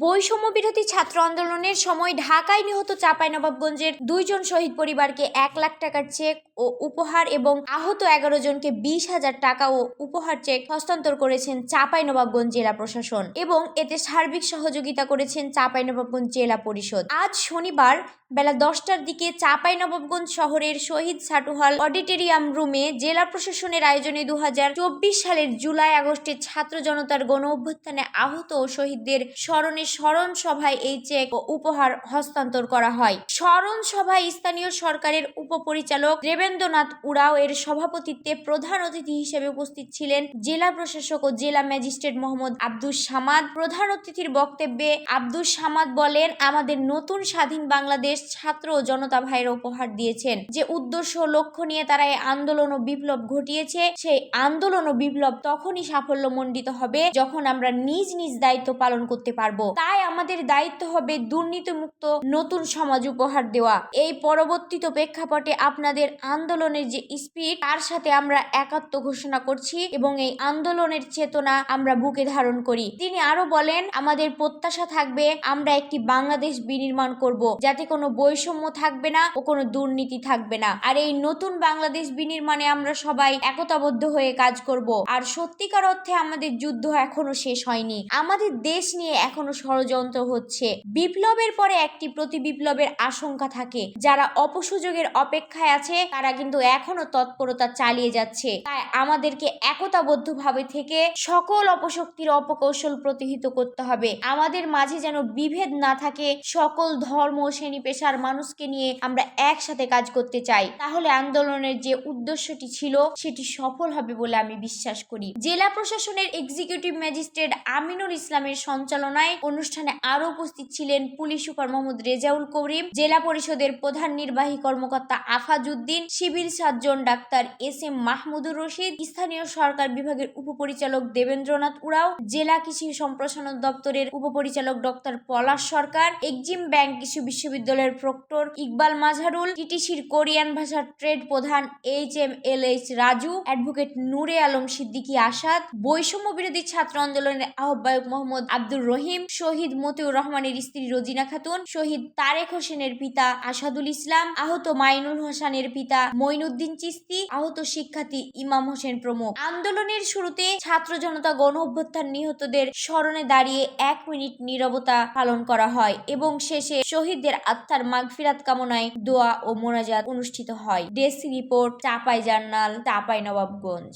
বৈষম্য বিরোধী ছাত্র আন্দোলনের সময় ঢাকায় নিহত চাঁপাইনবাবগঞ্জের দুইজন শহীদ পরিবারকে এক লাখ টাকার চেক ও উপহার এবং আহত এগারো জনকে বিশ হাজার টাকা ও উপহার চেক হস্তান্তর করেছেন চাঁপাইনবাবগঞ্জ জেলা প্রশাসন এবং এতে সার্বিক সহযোগিতা করেছেন চাঁপাইনবাবগঞ্জ জেলা পরিষদ। আজ শনিবার বেলা দশটার দিকে চাঁপাইনবাবগঞ্জ শহরের শহীদ সাটুহাল অডিটোরিয়াম রুমে জেলা প্রশাসনের আয়োজনে দু হাজার চব্বিশ সালের জুলাই আগস্টে ছাত্র জনতার গণ অভ্যুত্থানে আহত ও শহীদদের স্মরণে স্মরণ সভায় এই চেক ও উপহার হস্তান্তর করা হয়। স্মরণ সভায় স্থানীয় সরকারের উপপরিচালক দেবেন্দ্রনাথ উরাও এর সভাপতিত্বে প্রধান অতিথি হিসেবে উপস্থিত ছিলেন জেলা প্রশাসক ও জেলা ম্যাজিস্ট্রেট মোহাম্মদ আব্দুস সামাদ। প্রধান অতিথির বক্তব্যে আব্দুস সামাদ বলেন, আমাদের নতুন স্বাধীন বাংলাদেশ ছাত্র ও জনতা ভাইয়েরা উপহার দিয়েছেন। যে উদ্দেশ্য লক্ষ্য নিয়ে তারা এই আন্দোলন ও বিপ্লব ঘটিয়েছে, সেই আন্দোলন ও বিপ্লব তখনই সাফল্যমণ্ডিত হবে যখন আমরা নিজ নিজ দায়িত্ব পালন করতে পারব। তাই আমাদের দায়িত্ব হবে দুর্নীতিমুক্ত নতুন সমাজ উপহার দেওয়া। এই পরবর্তীত প্রেক্ষাপটে আপনাদের আন্দোলনের যে স্পিড, তার সাথে আমরা একাত্ম ঘোষণা করছি এবং এই আন্দোলনের চেতনা আমরা বুকে ধারণ করি। তিনি আরও বলেন, আমাদের প্রত্যাশা থাকবে, আমরা একটি বাংলাদেশ বিনির্মাণ করব, যাতে কোনো বৈষম্য থাকবে না ও কোনো দুর্নীতি থাকবে না। আর এই নতুন বাংলাদেশ বিনির্মাণে আমরা সবাই একতাবদ্ধ হয়ে কাজ করব। আর সত্যিকার অর্থে আমাদের যুদ্ধ এখনও শেষ হয়নি। আমাদের দেশ নিয়ে এখনও ষড়যন্ত্র হচ্ছে। বিপ্লবের পরে একটি প্রতি বিপ্লবের আশঙ্কা থাকে। যারা অপসুযোগের অপেক্ষায় আছে, তারা কিন্তু এখনও তৎপরতা চালিয়ে যাচ্ছে। তাই আমাদেরকে একতাবদ্ধভাবে থেকে সকল অপশক্তির অপকৌশল প্রতিহিত করতে হবে। আমাদের মাঝে যেন বিভেদ না থাকে, সকল ধর্ম শ্রেণি পেশার মানুষকে নিয়ে আমরা একসাথে কাজ করতে চাই, তাহলে আন্দোলনের যে উদ্দেশ্যটি ছিল সেটি সফল হবে বলে আমি বিশ্বাস করি। জেলা প্রশাসনের এক্সিকিউটিভ ম্যাজিস্ট্রেট আমিনুল ইসলামের সঞ্চালনায় অনুষ্ঠানে আরও উপস্থিত ছিলেন পুলিশ সুপার মোহাম্মদ রেজাউল করিম, জেলা পরিষদের প্রধান নির্বাহী কর্মকর্তা Afazuddin, civil surgeon doctor S M Mahmudur Rashid, স্থানীয় সরকার বিভাগের উপপরিচালক দেবেন্দ্রনাথ উরাও, জেলা কৃষি সম্প্রসারণ দপ্তরের উপপরিচালক doctor Palash Sarkar, Exim bank কৃষি বিশ্ববিদ্যালয়ের প্রক্টর ইকবাল মাঝারুল, টিটিসির কোরিয়ান ভাষার ট্রেড প্রধান H M L H Raju, advocate Nure Alam Siddiqui Asad, বৈষম্য বিরোধী ছাত্র আন্দোলনের আহ্বায়ক মোহাম্মদ আব্দুর রহিম, শহীদ মতিউর রহমানের স্ত্রী রোজিনা খাতুন, শহীদ তারেক হোসেনের পিতা আসাদুল ইসলাম, আহত মাইনুল হোসেনের পিতা মঈনুদ্দিন চিস্তি, আহত শিক্ষার্থী ইমাম হোসেন প্রমুখ। আন্দোলনের শুরুতে ছাত্র জনতা গণ অভ্যুত্থান নিহতদের স্মরণে দাঁড়িয়ে এক মিনিট নীরবতা পালন করা হয় এবং শেষে শহীদদের আত্মার মাগফিরাত কামনায় দোয়া ও মোনাজাত অনুষ্ঠিত হয়। Desk report Chapai journal Chapai Nawabganj.